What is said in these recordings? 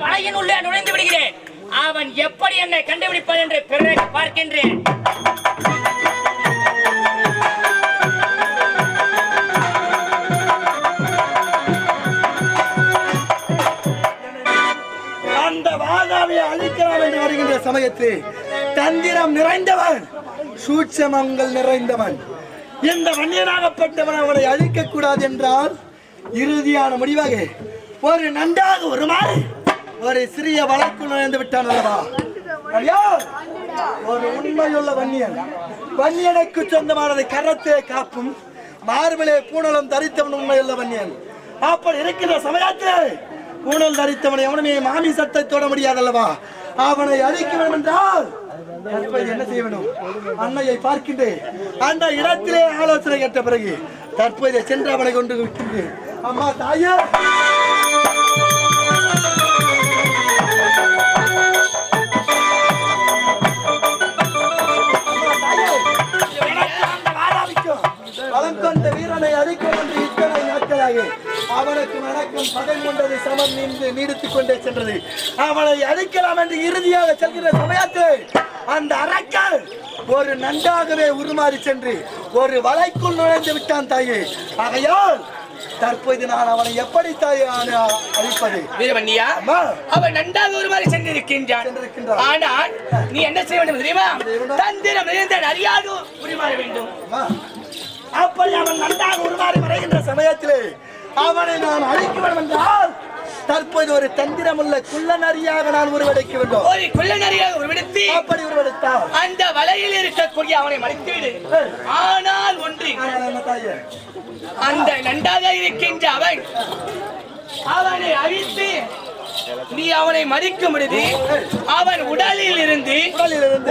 அந்த வலையின் உள்ளே நுழைந்து விடுகிறேன். அவன் எப்படி என்னை கண்டுபிடிப்பான் என்று பிறகு பார்க்கின்றேன். அந்த வாதாவியை அழிக்கலாம் என்று வருகின்ற சமயத்தில் தந்திரம் நிறைந்தவன் சூட்சமங்கள் நிறைந்தவன். இந்த வன்னியனாகப்பட்டவன் அவனை அழிக்க கூடாது என்றால் இறுதியான முடிவாக ஒரு நன்றாக ஒரு மாறு ஒரு சிறிய வழக்கு நுழைந்து விட்டான் அல்லவா? ஒரு உண்மையுள்ள வன்னியன். வன்னியனுக்கு சொந்தமானதை கரத்தே காப்பும் மார்பிலே பூணலம் தரித்தவன் உண்மையுள்ள வன்னியன். அப்படி இருக்கிற சமயத்தில் பூணல் தரித்தவனை அவனுமே மாமி சட்டை தொட முடியாதல்லவா அவனை அழிக்க வேண்டும் என்றால் என்ன செய்ய வேண்டும்? அன்னையை பார்க்கின்றேன். அந்த இடத்திலே ஆலோசனை கேட்ட பிறகு தற்போதைய சென்று அவனை கொண்டு விட்டு அம்மா தாயே நாட்களாக அவனுக்கு நடக்கும் பகை கொண்டது சமம் நின்று நீடித்துக் கொண்டே சென்றது. அவனை அழிக்கலாம் என்று இறுதியாக செல்கிற சமயத்தில் அந்த அரக்கன் ஒரு நன்றாகவே உருமாறி சென்று ஒரு வலைக்குள் நுழைந்து விட்டான் தாயே. ஆகையால் தற்போது நான் அவனை எப்படி தாயே அழிப்பது? அம்மா. அவன் நன்றாக ஒரு மாதிரி சென்றிருக்கின்றான். ஆனால் நீ என்ன செய்ய வேண்டும் தெரியுமா? தந்திரம் அறியாது உரிமாற வேண்டும். வருகின்ற சமயத்திலே அவனை நான் அழிக்க என்றால் தற்போது ஒரு தந்திரமுள்ள குள்ளநரியாக நான் உருவெடுக்க வேண்டும். ஒரு குள்ளநரியாக உருவெடுத்து அப்படி உருவெடுத்தால் அந்த வலையில் இருக்கக்கூடிய அவனை மறைத்துவிடு. ஆனால் ஒன்று? அந்த நன்றாக இருக்கின்ற அவன் அவனை அழித்து நீ அவனை மதிக்கும் பொழுது அவன் உடலில் இருந்து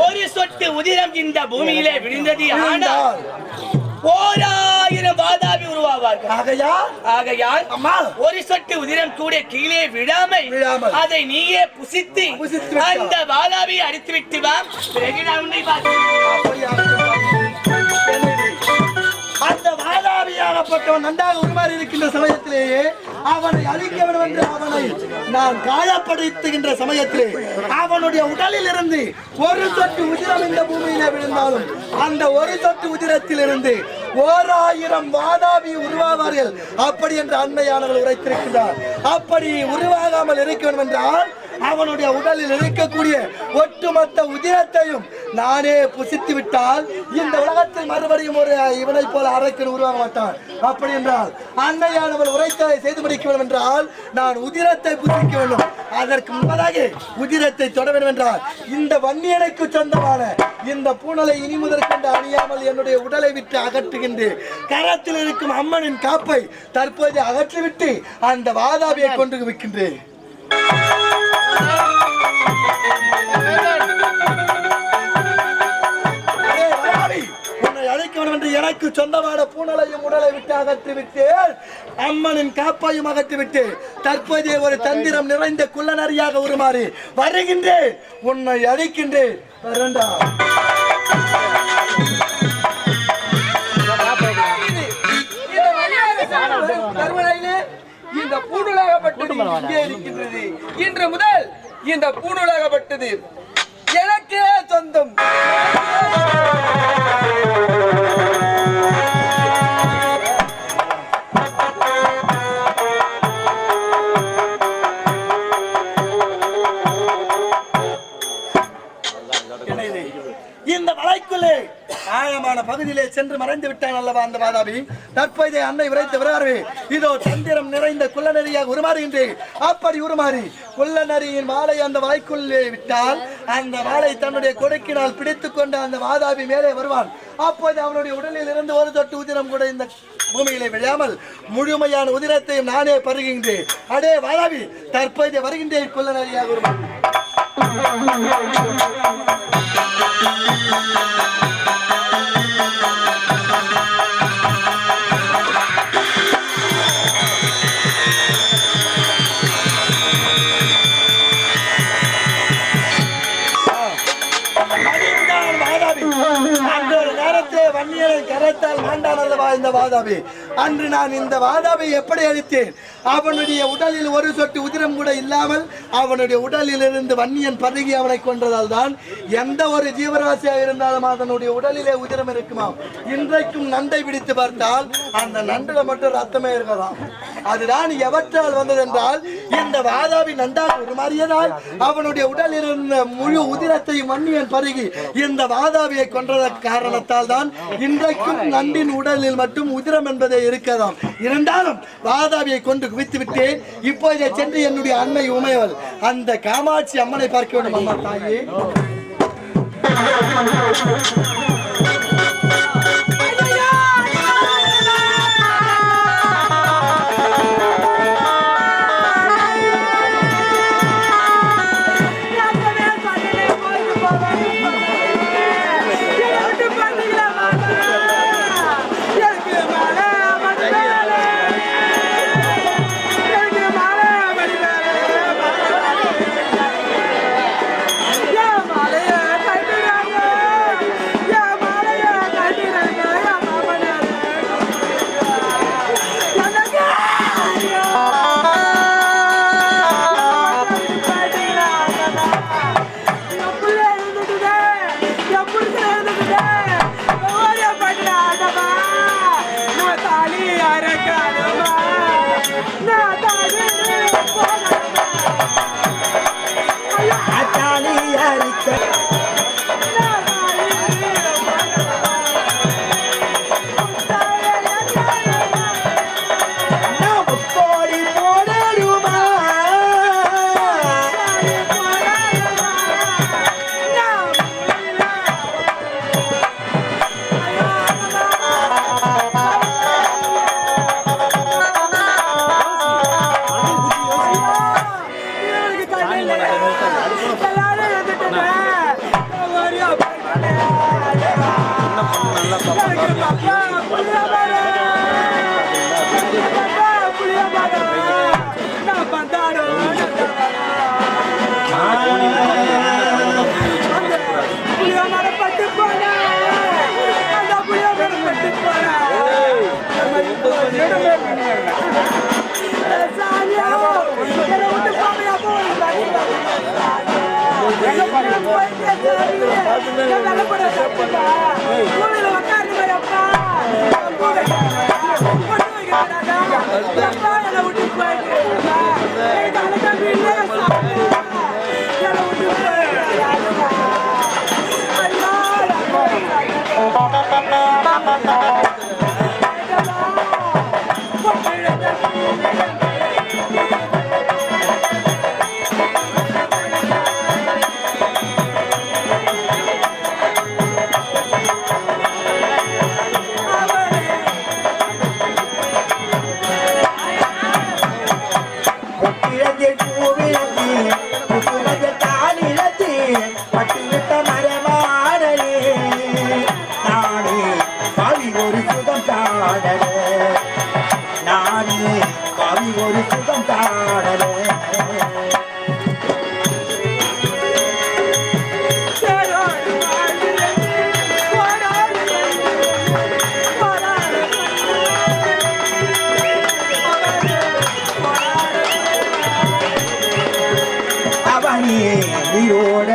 ஒரு சொட்டு உதிரம் இந்த பூமியிலே விழுந்தது. ஆனால் ஓராயிரம் வாதாபி உருவாவார்கள் ஆகையால் ஆகையால் அம்மா ஒரு சொட்டு உதிரம் கூட கீழே விழாமல் விழாமல். அதை நீயே புசித்து. அந்த வாதாபியை அடித்து விட்டு வா பிறகு நான் உன்னை? அந்த வாதாபியாகப்பட்டவன் நன்றாக உருமாறி இருக்கின்ற சமயத்திலேயே அவனை அழிக்க வேண்டும் என்று அவனை நான் காயப்படுத்துகின்ற சமயத்தில் அவனுடைய உடலில் இருந்து ஒரு சொட்டு உதிரம் இந்த பூமியில விழுந்தாலும் அந்த ஒரு சொட்டு உதிரத்தில் இருந்து ஓர் ஆயிரம் வாதாபி உருவாவார்கள். அப்படி என்று அண்மையானவர்கள் உரைத்திருக்கிறார் அப்படி உருவாகாமல் இருக்க வேண்டும் என்றால் அவனுடைய உடலில் இருக்கக்கூடிய ஒட்டுமொத்த உதிரத்தையும் நானே புசித்து விட்டால் இந்த உலகத்தில் மறுபடியும் ஒரு இவனை போல அரக்கன் உருவாக மாட்டான். அப்படி என்றால் அன்னையானவள் உரைத்தலை செய்து முடிக்க வேண்டும் என்றால் நான் உதிரத்தை புசிக்க வேண்டும். அதற்கு முன்பதாக உதிரத்தை தொட வேண்டும் என்றால் இந்த வன்னியனுக்கு சொந்தமான இந்த பூனலை இனி முதற்கொண்டு அணியாமல் என்னுடைய உடலை விட்டு அகற்றுகின்றேன். கரத்தில் இருக்கும் அம்மனின் காப்பை தற்போது அகற்றிவிட்டு அந்த வாதாபியை கொண்டு விற்கின்றேன் எனக்கு சொந்தமான பூணலையும் உடலை விட்டு அகற்றி விட்டேன். அம்மனின் காப்பையும் அகற்றி விட்டு தற்போதைய ஒரு தந்திரம் நிறைந்த குள்ளநரியாக உருமாறி வருகின்றேன். உன்னை அழைக்கின்றேன். வரண்டா. இந்த பூணுலாகப்பட்டது இங்கே இருக்கின்றது. இன்று முதல் இந்த பூணுலாகப்பட்டது. எனக்கே சொந்தம். பகுதியிலே சென்று மறைந்து விட்டான் அல்லவா அந்த வாதாபி தற்போதைய அன்னை விரைத்து விராறு இதோ தந்திரம் நிறைந்த குள்ளநரியாக உருமாறுகின்றேன் அப்படி உருமாறி குள்ளநரியின் வாளை அந்த வாய்க்குள்ளே விட்டால் அந்த வாளை தன்னுடைய கொடுக்கினால் பிடித்துக் கொண்டு அந்த வாதாபி மேலே வருவான். அப்போது அவனுடைய உடலில் இருந்து ஒரு தொட்டு உதிரம் கூட இந்த பூமியிலே விழாமல் முழுமையான உதிரத்தையும் நானே பருகின்றேன் அடே வாதாபி தற்போதைய வருகின்றேன் குள்ளநரியாக உருமாறி. Thank you. வாதாபி. அன்று நான் இந்த வாதாவை எப்படி அழித்தேன்? அவனுடைய உடலில் ஒரு சொட்டு உதிரம் கூட இல்லாமல் அவனுடைய உடலில் இருந்து வன்னியன் பதுகி அவனை கொன்றதால் தான் எந்த ஒரு ஜீவராசியாக இருந்தாலும் அதனுடைய உடலிலே உதிரம் இருக்குமாம். இன்றைக்கும் நண்டை பிடித்து பார்த்தால் அந்த நண்டுல மட்டும் ரத்தமே இருக்கலாம் அதுதான் எவற்றால் வந்ததென்றால் இந்த வாதாபி நன்றாக உருமாறியதால் அவனுடைய உடலில் இருந்த முழு உதிரத்தையும் மண்ணியன் பருகி இந்த வாதாபியை கொன்றத காரணத்தால் தான் இன்றைக்கும் நண்டின் உடலில் மட்டும் உதிரம் என்பதே இருக்கதாம். இருந்தாலும் வாதாபியை கொண்டு குவித்து விட்டேன். இப்போதை சென்று என்னுடைய அன்னை உமையவள் அந்த காமாட்சி அம்மனை பார்க்க வேண்டும். அம்மா தாயே. பொட்டிழந்தில் ஒரு சுகம் தாடலே அவனியே நீரோட